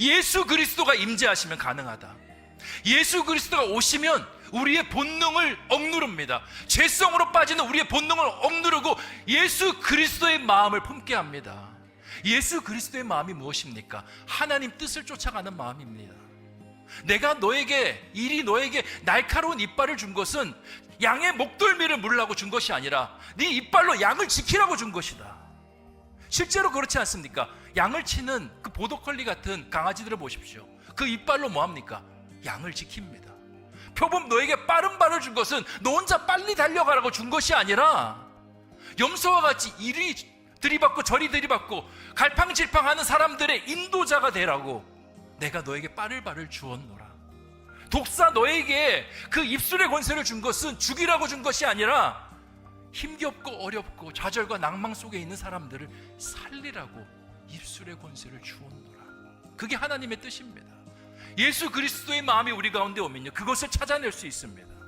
예수 그리스도가 임재하시면 가능하다. 예수 그리스도가 오시면 우리의 본능을 억누릅니다. 죄성으로 빠지는 우리의 본능을 억누르고 예수 그리스도의 마음을 품게 합니다. 예수 그리스도의 마음이 무엇입니까? 하나님 뜻을 쫓아가는 마음입니다. 내가 너에게 일이 너에게 날카로운 이빨을 준 것은 양의 목덜미를 물라고 준 것이 아니라 네 이빨로 양을 지키라고 준 것이다. 실제로 그렇지 않습니까? 양을 치는 그 보더컬리 같은 강아지들을 보십시오. 그 이빨로 뭐 합니까? 양을 지킵니다. 표범 너에게 빠른 발을 준 것은 너 혼자 빨리 달려가라고 준 것이 아니라 염소와 같이 이리 들이받고 저리 들이받고 갈팡질팡하는 사람들의 인도자가 되라고 내가 너에게 빠를 발을 주었노라. 독사 너에게 그 입술의 권세를 준 것은 죽이라고 준 것이 아니라 힘겹고 어렵고 좌절과 낭망 속에 있는 사람들을 살리라고 입술의 권세를 주었노라. 그게 하나님의 뜻입니다. 예수 그리스도의 마음이 우리 가운데 오면요. 그것을 찾아낼 수 있습니다.